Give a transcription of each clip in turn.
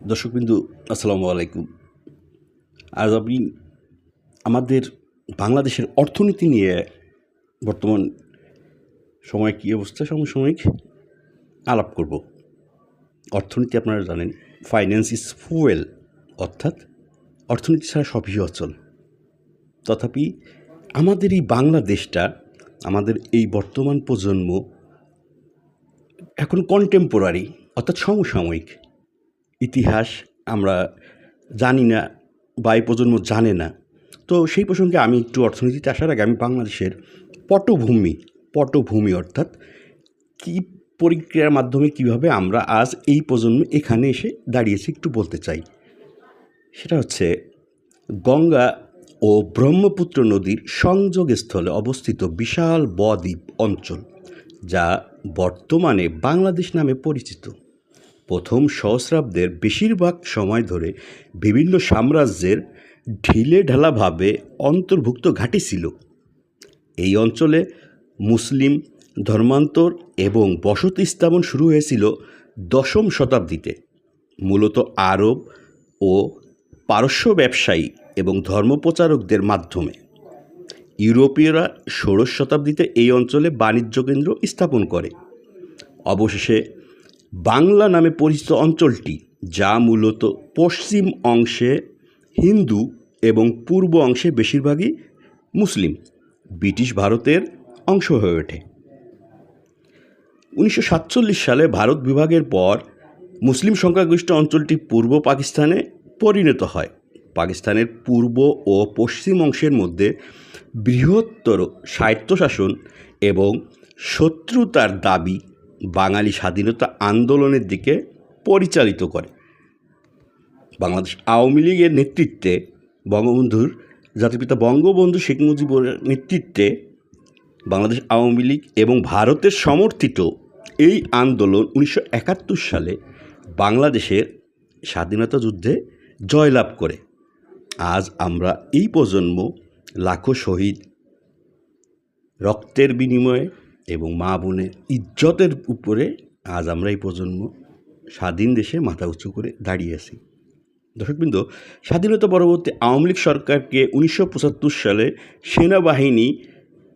দর্শকবিন্দু, আসসালামু আলাইকুম। আজ আমি আমাদের বাংলাদেশের অর্থনীতি নিয়ে বর্তমান সময় কী অবস্থা, সমসাময়িক আলাপ করব। অর্থনীতি আপনারা জানেন ফাইন্যান্স ইজ ফুয়েল অর্থাৎ অর্থনীতি ছাড়া সবই অচল। তথাপি আমাদের এই বাংলাদেশটা, আমাদের এই বর্তমান প্রজন্ম এখন কন্টেম্পোরারি অর্থাৎ সমসাময়িক। ইতিহাস আমরা জানি না বা এই প্রজন্ম জানে না। তো সেই প্রসঙ্গে আমি একটু অর্থনীতিতে আসার আগে আমি বাংলাদেশের পটভূমি পটভূমি অর্থাৎ কী প্রক্রিয়ার মাধ্যমে কীভাবে আমরা আজ এই প্রজন্ম এখানে এসে দাঁড়িয়েছি একটু বলতে চাই। সেটা হচ্ছে গঙ্গা ও ব্রহ্মপুত্র নদীর সংযোগস্থলে অবস্থিত বিশাল বদ্বীপ অঞ্চল, যা বর্তমানে বাংলাদেশ নামে পরিচিত। প্রথম সহস্রাব্দের বেশিরভাগ সময় ধরে বিভিন্ন সাম্রাজ্যের ঢিলে ঢালাভাবে অন্তর্ভুক্ত ঘাঁটি ছিল। এই অঞ্চলে মুসলিম ধর্মান্তর এবং বসতি স্থাপন শুরু হয়েছিল দশম শতাব্দীতে। মূলত আরব ও পারস্য ব্যবসায়ী এবং ধর্মপ্রচারকদের মাধ্যমে। ইউরোপীয়রা ষোড়শ শতাব্দীতে এই অঞ্চলে বাণিজ্য কেন্দ্র স্থাপন করে। অবশেষে বাংলা নামে পরিচিত অঞ্চলটি, যা মূলত পশ্চিম অংশে হিন্দু এবং পূর্ব অংশে বেশিরভাগই মুসলিম, ব্রিটিশ ভারতের অংশ হয়ে ওঠে। উনিশশো সাতচল্লিশ সালে ভারত বিভাগের পর মুসলিম সংখ্যাগরিষ্ঠ অঞ্চলটি পূর্ব পাকিস্তানে পরিণত হয়। পাকিস্তানের পূর্ব ও পশ্চিম অংশের মধ্যে বৃহত্তর স্বায়ত্তশাসন এবং শত্রুতার দাবি বাঙালি স্বাধীনতা আন্দোলনের দিকে পরিচালিত করে। বাংলাদেশ আওয়ামী লীগের নেতৃত্বে বঙ্গবন্ধুর জাতিপিতা বঙ্গবন্ধু শেখ মুজিবুর নেতৃত্বে বাংলাদেশ আওয়ামী লীগ এবং ভারতের সমর্থিত এই আন্দোলন উনিশশো একাত্তর সালে বাংলাদেশের স্বাধীনতা যুদ্ধে জয়লাভ করে। আজ আমরা এই প্রজন্ম লাখো শহীদ রক্তের বিনিময়ে এবং মা বোনের ইজ্জতের উপরে আজ আমরা এই প্রজন্ম স্বাধীন দেশে মাথা উঁচু করে দাঁড়িয়ে আছি। দর্শকবৃন্দ, স্বাধীনতা পরবর্তী আওয়ামী লীগ সরকারকে উনিশশো পঁচাত্তর সালে সেনাবাহিনী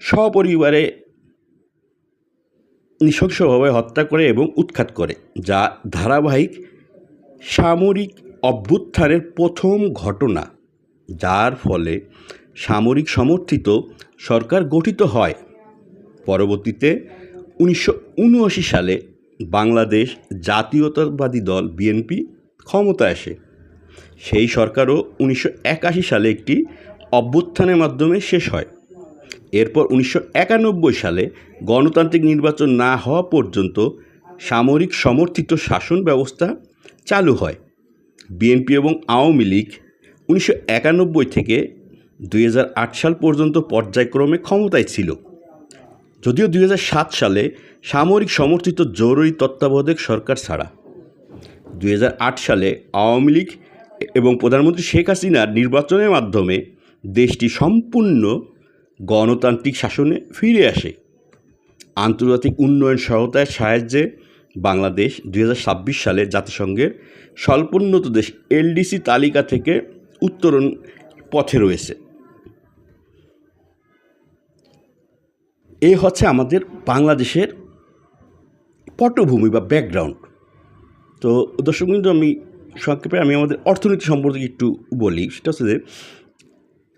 সপরিবারে নৃশংসভাবে হত্যা করে এবং উৎখাত করে, যা ধারাবাহিক সামরিক অভ্যুত্থানের প্রথম ঘটনা, যার ফলে সামরিক সমর্থিত সরকার গঠিত হয়। পরবর্তীতে উনিশশো উনআশি সালে বাংলাদেশ জাতীয়তাবাদী দল বিএনপি ক্ষমতায় আসে। সেই সরকারও উনিশশো একাশি সালে একটি অভ্যুত্থানের মাধ্যমে শেষ হয়। এরপর উনিশশো একানব্বই সালে গণতান্ত্রিক নির্বাচন না হওয়া পর্যন্ত সামরিক সমর্থিত শাসন ব্যবস্থা চালু হয়। বিএনপি এবং আওয়ামী লীগ উনিশশো একানব্বই থেকে দু হাজার আট সাল পর্যন্ত পর্যায়ক্রমে ক্ষমতায় ছিল। যদিও দুই হাজার সাত সালে সামরিক সমর্থিত জরুরি তত্ত্বাবধায়ক সরকার ছাড়া। দুই হাজার আট সালে আওয়ামী লীগ এবং প্রধানমন্ত্রী শেখ হাসিনার নির্বাচনের মাধ্যমে দেশটি সম্পূর্ণ গণতান্ত্রিক শাসনে ফিরে আসে। আন্তর্জাতিক উন্নয়ন সহায়তার সাহায্যে বাংলাদেশ দুই হাজার ছাব্বিশ সালে জাতিসংঘের স্বল্পোন্নত দেশ এলডিসি তালিকা থেকে উত্তরণ পথে রয়েছে। এই হচ্ছে আমাদের বাংলাদেশের পটভূমি বা ব্যাকগ্রাউন্ড তো দর্শক কিন্তু আমি সংক্ষেপে আমি আমাদের অর্থনীতি সম্পর্কে একটু বলি। সেটা হচ্ছে যে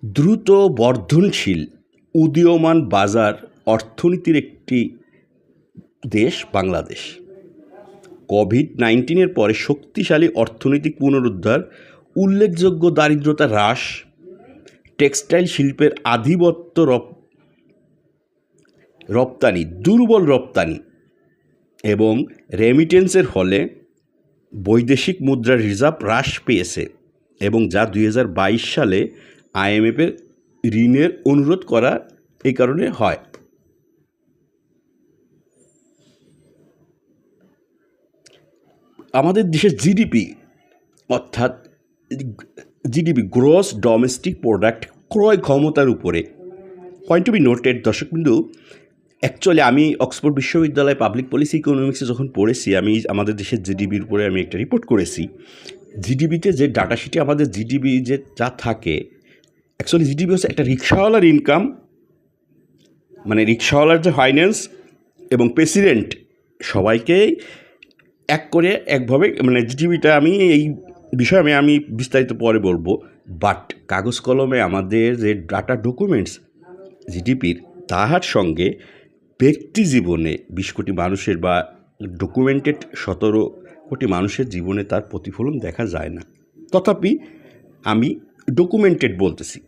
দ্রুত বর্ধনশীল উদীয়মান বাজার অর্থনীতির একটি দেশ বাংলাদেশ। কোভিড নাইন্টিনের পরে শক্তিশালী অর্থনৈতিক পুনরুদ্ধার, উল্লেখযোগ্য দারিদ্রতা হ্রাস, টেক্সটাইল শিল্পের আধিপত্য রপ্তানি, দুর্বল রপ্তানি এবং রেমিটেন্সের ফলে বৈদেশিক মুদ্রার রিজার্ভ হ্রাস পেয়েছে এবং যা দুই হাজার বাইশ সালে আইএমএফের ঋণের অনুরোধ করা এই কারণে হয়। আমাদের দেশের জিডিপি অর্থাৎ জিডিপি গ্রস ডোমেস্টিক প্রোডাক্ট ক্রয় ক্ষমতার উপরে। পয়েন্ট টু বি নোটেড দর্শকবিন্দু অ্যাকচুয়ালি আমি অক্সফোর্ড বিশ্ববিদ্যালয়ে পাবলিক পলিসি ইকোনমিক্সে যখন পড়েছি, আমি আমাদের দেশের জিডিপির উপরে আমি একটা রিপোর্ট করেছি। জিডিপিতে যে ডাটা শিটে আমাদের জিডিপি যে যা থাকে অ্যাকচুয়ালি জিডিপি হচ্ছে একটা রিক্সাওয়ালার ইনকাম মানে রিক্সাওয়ালার যে ফাইন্যান্স এবং প্রেসিডেন্ট সবাইকেই এক করে একভাবে মানে জিডিপিটা আমি এই বিষয়ে আমি আমি বিস্তারিত পরে বলব। বাট কাগজ কলমে আমাদের যে ডাটা ডকুমেন্টস জিডিপির তাহার সঙ্গে ব্যক্তি জীবনে বিশ কোটি মানুষের বা ডকুমেন্টেড সতেরো কোটি মানুষের জীবনে তার প্রতিফলন দেখা যায় না। তথাপি আমি ডকুমেন্টেড বলতেছি।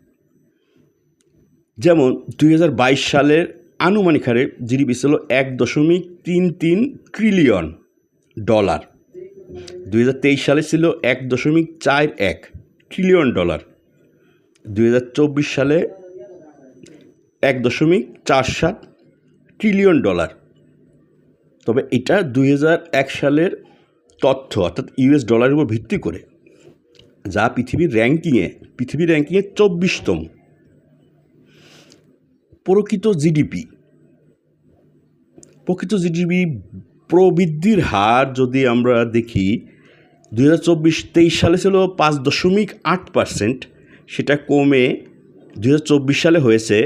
যেমন দুই হাজার বাইশ সালের আনুমানিক হারে জিডিপি ছিল এক দশমিক তিন তিন ট্রিলিয়ন ডলার। দুই হাজার তেইশ সালে ছিল এক দশমিক চার এক ট্রিলিয়ন ডলার। দুই হাজার চব্বিশ সালে এক দশমিক চার সাত ট্রিলিয়ন ডলার তবে এটা দুই সালের তথ্য, অর্থাৎ ইউএস ডলারের উপর ভিত্তি করে, যা পৃথিবীর র্যাঙ্কিংয়ে পৃথিবীর র্যাঙ্কিংয়ে চব্বিশতম। প্রকৃত জিডিপি। প্রকৃত জিডিপি প্রবৃদ্ধির হার যদি আমরা দেখি, দুই হাজার চব্বিশ তেইশ সালে ছিল পাঁচ দশমিক আট পার্সেন্ট, সেটা কমে দুই হাজার চব্বিশ সালে হয়েছে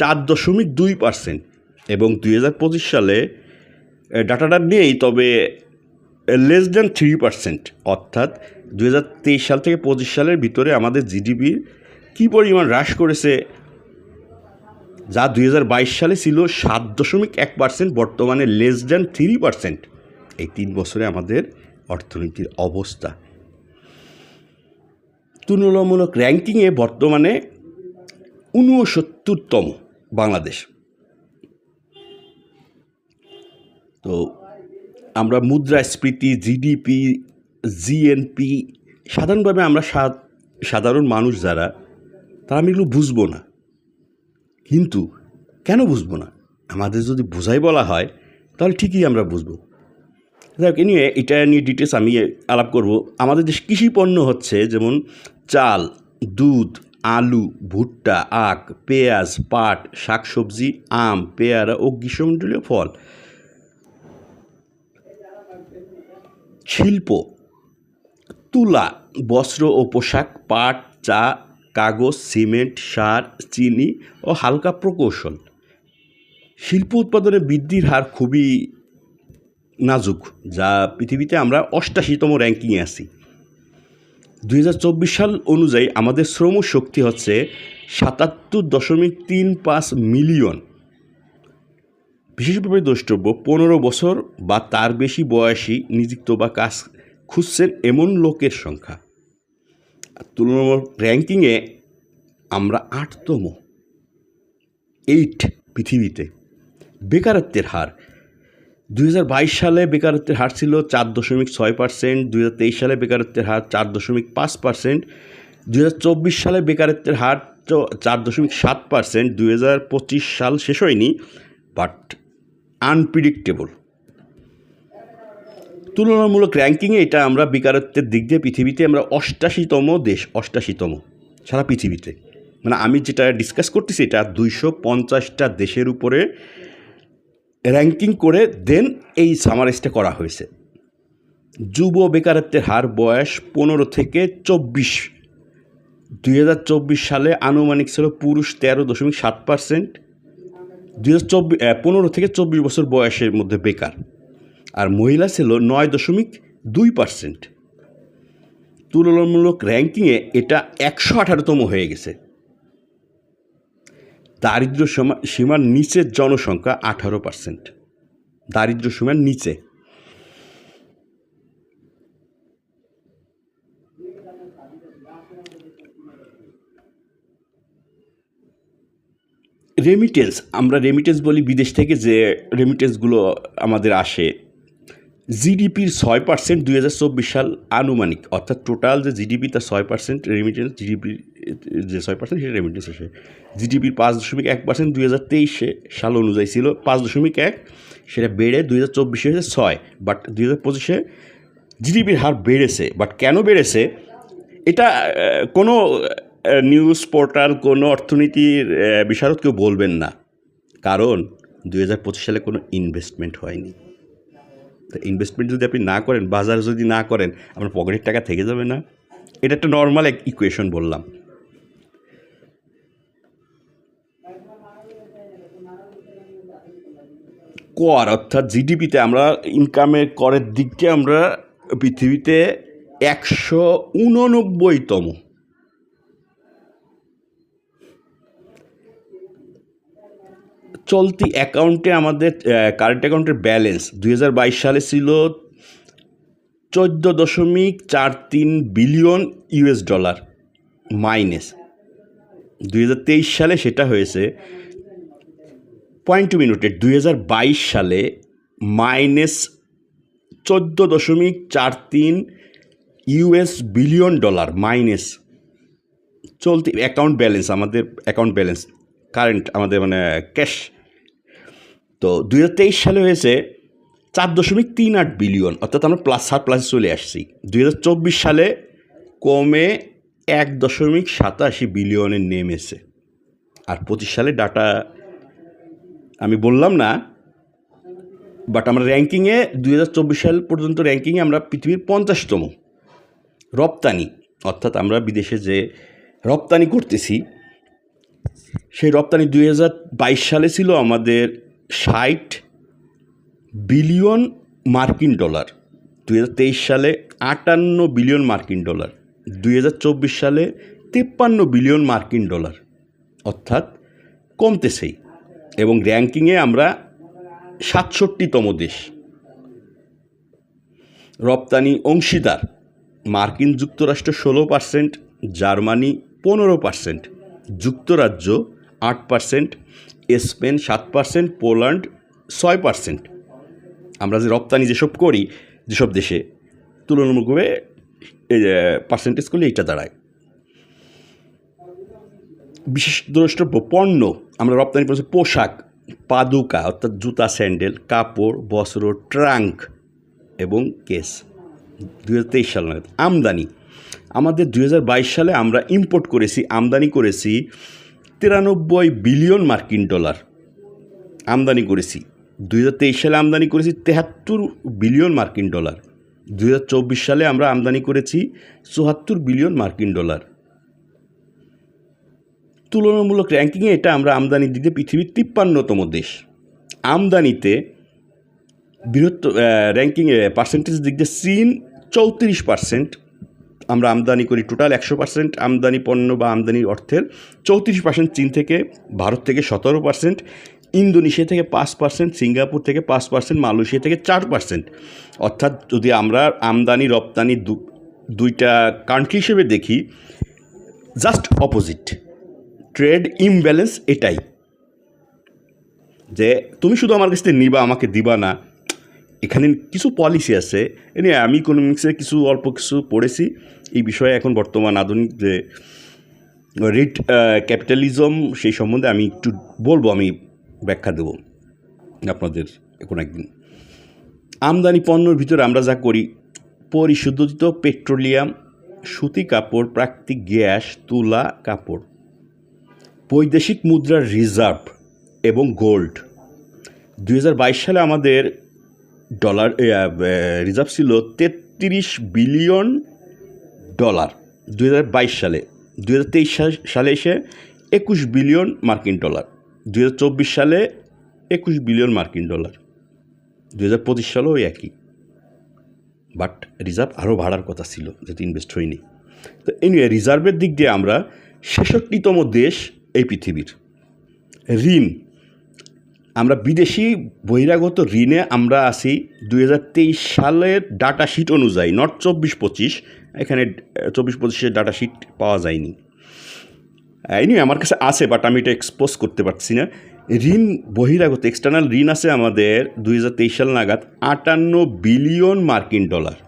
চার দশমিক দুই পার্সেন্ট। এবং দুই হাজার পঁচিশ সালে ডাটাটা নেই তবে লেস দ্যান থ্রি পার্সেন্ট অর্থাৎ দুই হাজার তেইশ সাল থেকে পঁচিশ সালের ভিতরে আমাদের জিডিপির কী পরিমাণ হ্রাস করেছে, যা দু হাজার বাইশ সালে ছিল সাত দশমিক এক পার্সেন্ট বর্তমানে লেস দ্যান থ্রি পার্সেন্ট এই তিন বছরে আমাদের অর্থনীতির অবস্থা। তুলনামূলক র্যাঙ্কিংয়ে বর্তমানে ঊনসত্তরতম বাংলাদেশ। তো আমরা মুদ্রাস্ফীতি, জিডিপি, জিএনপি, সাধারণভাবে আমরা সাধারণ মানুষ যারা, তারা আমি এগুলো বুঝব না। কিন্তু কেন বুঝব না? আমাদের যদি বোঝাই বলা হয়, তাহলে ঠিকই আমরা বুঝব। যাক নিয়ে এটা নিয়ে ডিটেলস আমি আলাপ করব। আমাদের দেশ কৃষি পণ্য হচ্ছে যেমন চাল, দুধ, আলু, ভুট্টা, আখ, পেঁয়াজ, পাট, শাকসবজি, আম, পেয়ারা ও গ্রীষ্মমণ্ডলীয় ফল। শিল্প, তুলা, বস্ত্র ও পোশাক, পাট, চা, কাগজ, সিমেন্ট, সার, চিনি ও হালকা প্রকৌশল। শিল্প উৎপাদনে বৃদ্ধির হার খুবই নাজুক, যা পৃথিবীতে আমরা অষ্টাশিতম র্যাঙ্কিংয়ে আছি। দু হাজার চব্বিশ সাল অনুযায়ী আমাদের শ্রম শক্তি হচ্ছে সাতাত্তর দশমিক তিন পাঁচ মিলিয়ন। বিশেষভাবে দ্রষ্টব্য, পনেরো বছর বা তার বেশি বয়সী নিযুক্ত বা কাজ খুঁজছেন এমন লোকের সংখ্যা। তুলনামূলক র্যাঙ্কিংয়ে আমরা আটতম। এইট পৃথিবীতে। বেকারত্বের হার। দুই হাজার বাইশ সালে বেকারত্বের হার ছিল চার দশমিক ছয় পার্সেন্ট দু হাজার তেইশ সালে বেকারত্বের হার চার দশমিক পাঁচ পার্সেন্ট দু হাজার চব্বিশ সালে বেকারত্বের হার চার দশমিক সাত পার্সেন্ট দুই হাজার পঁচিশ সাল শেষ হয়নি বাট আনপ্রিডিক্টেবল তুলনামূলক র্যাঙ্কিংয়ে এটা আমরা বেকারত্বের দিক দিয়ে পৃথিবীতে আমরা অষ্টাশিতম দেশ, অষ্টাশিতম সারা পৃথিবীতে। মানে আমি যেটা ডিসকাস করতেছি এটা দুইশো পঞ্চাশটা দেশের উপরে র্যাঙ্কিং করে দেন এই সামারাইজটা করা হয়েছে। যুব বেকারত্বের হার বয়স পনেরো থেকে চব্বিশ। দুই সালে আনুমানিক ছিল পুরুষ তেরো দশমিক সাত পার্সেন্ট দুই পনেরো থেকে চব্বিশ বছর বয়সের মধ্যে বেকার। আর মহিলা ছিল নয় দশমিক দুই পার্সেন্ট। তুলনামূলক র্যাঙ্কিংয়ে এটা একশো আঠারোতম হয়ে গেছে। দারিদ্র সীমা সীমার নিচের জনসংখ্যা আঠারো পার্সেন্ট। দারিদ্র সীমার নিচে। রেমিটেন্স আমরা রেমিটেন্স বলি বিদেশ থেকে যে রেমিটেন্সগুলো আমাদের আসে। জিডিপির ছয় পার্সেন্ট দুই হাজার চব্বিশ সাল আনুমানিক, অর্থাৎ টোটাল যে জিডিপি তার ছয় পার্সেন্ট রেমিটেন্স জিডিপির যে ছয় পার্সেন্ট সেটা রেমিটেন্স আসে। জিডিপির পাঁচ দশমিক এক পার্সেন্ট দুই হাজার তেইশে সাল অনুযায়ী ছিল, পাঁচ দশমিক এক, সেটা বেড়ে দুই হাজার চব্বিশে হয়েছে ছয় বাট দুই হাজার পঁচিশে জিডিপির হার বেড়েছে বাট কেন বেড়েছে? এটা কোনো নিউজ পোর্টাল কোনো অর্থনীতির বিশারদ কেউ বলবেন না। কারণ দুই হাজার পঁচিশ সালে কোনো ইনভেস্টমেন্ট হয়নি। তো ইনভেস্টমেন্ট যদি আপনি না করেন, বাজার যদি না করেন, আপনার পকেটের টাকা থেকে যাবে না। এটা একটা নর্মাল এক ইকুয়েশন বললাম। কর, অর্থাৎ জিডিপিতে আমরা ইনকামের করের দিক দিয়ে আমরা পৃথিবীতে একশো উননব্বইতম। চলতি অ্যাকাউন্টে আমাদের কারেন্ট অ্যাকাউন্টের ব্যালেন্স দু হাজার বাইশ সালে ছিল চোদ্দ দশমিক চার তিন বিলিয়ন ইউএস ডলার মাইনাস দুই হাজার তেইশ সালে সেটা হয়েছে পয়েন্ট টু মিনিটেড দুই সালে মাইনাস চোদ্দ দশমিক চার তিন ইউএস বিলিয়ন ডলার মাইনাস চলতি অ্যাকাউন্ট ব্যালেন্স আমাদের অ্যাকাউন্ট ব্যালেন্স কারেন্ট আমাদের মানে ক্যাশ তো দুই হাজার তেইশ সালে হয়েছে চার দশমিক তিন আট বিলিয়ন, অর্থাৎ আমরা প্লাস সার প্লাসে চলে আসছি। দুই হাজার চব্বিশ সালে কমে এক দশমিক সাতাশি বিলিয়নে নেমেছে। আর পঁচিশ সালে ডাটা আমি বললাম না বাট আমরা র্যাঙ্কিংয়ে দুই হাজার চব্বিশ সাল পর্যন্ত র্যাঙ্কিংয়ে আমরা পৃথিবীর পঞ্চাশতম। রপ্তানি, অর্থাৎ আমরা বিদেশে যে রপ্তানি করতেছি, সেই রপ্তানি দুই হাজার বাইশ সালে ছিল আমাদের ষাট বিলিয়ন মার্কিন ডলার। দুই হাজার তেইশ সালে আটান্ন বিলিয়ন মার্কিন ডলার। দুই হাজার চব্বিশ সালে তেপ্পান্ন বিলিয়ন মার্কিন ডলার। অর্থাৎ কমতেছেই এবং র্যাঙ্কিংয়ে আমরা সাতষট্টিতম দেশ। রপ্তানি অংশীদার মার্কিন যুক্তরাষ্ট্র ষোলো পার্সেন্ট, জার্মানি পনেরো পার্সেন্ট, যুক্তরাজ্য আট পার্সেন্ট স্পেন সাত পার্সেন্ট, পোল্যান্ড ছয় পার্সেন্ট। আমরা যে রপ্তানি যেসব করি, যেসব দেশে, তুলনামূলকভাবে পার্সেন্টেজ করলে এইটা দাঁড়ায়। বিশেষ দ্রষ্টব্য, পণ্য, আমরা রপ্তানি করছি পোশাক, পাদুকা, অর্থাৎ জুতা, স্যান্ডেল, কাপড়, বস্ত্র, ট্রাঙ্ক এবং কেস। দুই হাজার তেইশ সাল নাগাদ। আমদানি। আমাদের দু হাজার বাইশ সালে আমরা ইম্পোর্ট করেছি, আমদানি করেছি তিরানব্বই বিলিয়ন মার্কিন ডলার আমদানি করেছি। দুই হাজার তেইশ সালে আমদানি করেছি তেহাত্তর বিলিয়ন মার্কিন ডলার। দুই হাজার চব্বিশ সালে আমরা আমদানি করেছি চুয়াত্তর বিলিয়ন মার্কিন ডলার। তুলনামূলক র্যাঙ্কিংয়ে এটা আমরা আমদানি দিকে পৃথিবীর তিপ্পান্নতম দেশ। আমদানিতে বৃহত্তর র্যাঙ্কিংয়ে পার্সেন্টেজ দিক দিয়ে চীন চৌত্রিশ পার্সেন্ট আমরা আমদানি করি টোটাল একশো পার্সেন্ট আমদানি পণ্য বা আমদানি অর্থের চৌত্রিশ পার্সেন্ট চীন থেকে, ভারত থেকে সতেরো পার্সেন্ট ইন্দোনেশিয়া থেকে পাঁচ পার্সেন্ট সিঙ্গাপুর থেকে পাঁচ পার্সেন্ট মালয়েশিয়া থেকে চার পার্সেন্ট অর্থাৎ যদি আমরা আমদানি, রপ্তানি দুইটা কান্ট্রি হিসেবে দেখি জাস্ট অপোজিট ট্রেড ইমব্যালেন্স এটাই। যে তুমি শুধু আমার কাছ থেকে নিবা, আমাকে দিবা না এখানে কিছু পলিসি আছে। এ নিয়ে আমি ইকোনমিক্সে কিছু, অল্প কিছু পড়েছি। এই বিষয়ে এখন বর্তমান আধুনিক যে রিট ক্যাপিটালিজম সেই সম্বন্ধে আমি একটু বলব, আমি ব্যাখ্যা দেব আপনাদের কোনো একদিন। আমদানি পণ্যর ভিতরে আমরা যা করি, পরিশোধিত পেট্রোলিয়াম, সুতি কাপড়, প্রাকৃতিক গ্যাস, তুলা, কাপড়। বৈদেশিক মুদ্রার রিজার্ভ এবং গোল্ড দু হাজার বাইশ সালে আমাদের ডলার রিজার্ভ ছিল তেত্রিশ বিলিয়ন ডলার দু হাজার বাইশ সালে। দু হাজার তেইশ সালে এসে একুশ বিলিয়ন মার্কিন ডলার দু হাজার চব্বিশ সালে একুশ বিলিয়ন মার্কিন ডলার, দুই হাজার পঁচিশ সালেও একই। বাট রিজার্ভ আরও বাড়ার কথা ছিল, যেহেতু ইনভেস্ট হয়নি। তো এনিওয়ে রিজার্ভের দিক দিয়ে আমরা ছেষট্টিতম দেশ এই পৃথিবীর। ঋণ আমরা বিদেশি বহিরাগত ঋণে আমরা আসি দুই সালের ডাটা শিট অনুযায়ী নট চব্বিশ পঁচিশ। এখানে চব্বিশ পঁচিশের ডাটা শিট পাওয়া যায়নি। এনি আমার কাছে আছে বাট আমি এটা এক্সপোজ করতে পারছি না। ঋণ, বহিরাগত এক্সটার্নাল ঋণ আছে আমাদের দুই হাজার তেইশ সাল নাগাদ আটান্ন বিলিয়ন মার্কিন ডলার,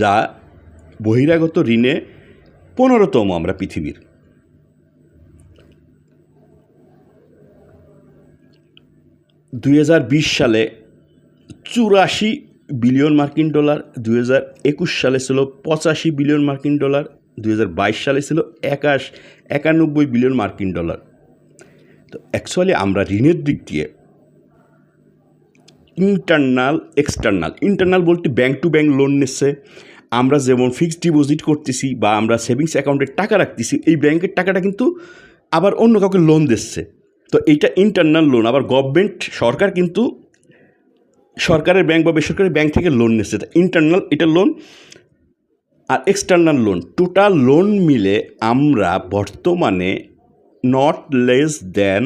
যা বহিরাগত ঋণে পনেরোতম আমরা পৃথিবীর। দুই হাজার বিশ সালে চুরাশি বিলিয়ন মার্কিন ডলার, দুই হাজার একুশ সালে ছিল পঁচাশি বিলিয়ন মার্কিন ডলার, দুই হাজার বাইশ সালে ছিল একাশ, একানব্বই বিলিয়ন মার্কিন ডলার। তো অ্যাকচুয়ালি আমরা ঋণের দিক দিয়ে ইন্টারনাল এক্সটার্নাল ইন্টারনাল বলতে ব্যাংক টু ব্যাংক লোন নিচ্ছে। আমরা যেমন ফিক্সড ডিপোজিট করতেছি বা আমরা সেভিংস অ্যাকাউন্টে টাকা রাখতেছি, এই ব্যাংকের টাকাটা কিন্তু আবার অন্য কাউকে লোন দিচ্ছে। তো এইটা ইন্টারনাল লোন আবার গভর্নমেন্ট সরকার কিন্তু সরকারের ব্যাংক বা বেসরকারি ব্যাংক থেকে লোন নিচ্ছে। ইন্টারনাল এটা লোন আর এক্সটার্নাল লোন টোটাল লোন মিলে আমরা বর্তমানে নট লেস দেন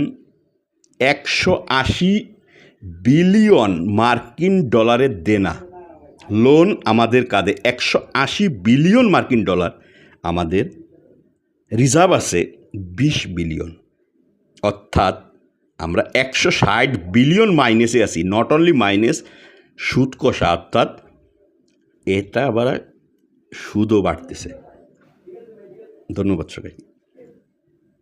একশো আশি বিলিয়ন মার্কিন ডলারের দেনা। লোন আমাদের কাঁধে একশো আশি বিলিয়ন মার্কিন ডলার, আমাদের রিজার্ভ আছে বিশ বিলিয়ন অর্থাৎ আমরা একশো ষাট বিলিয়ন মাইনাসে আছি নট অনলি মাইনাস সুদ কষা, অর্থাৎ এটা আবার সুদও বাড়তেছে। ধন্যবাদ সবাই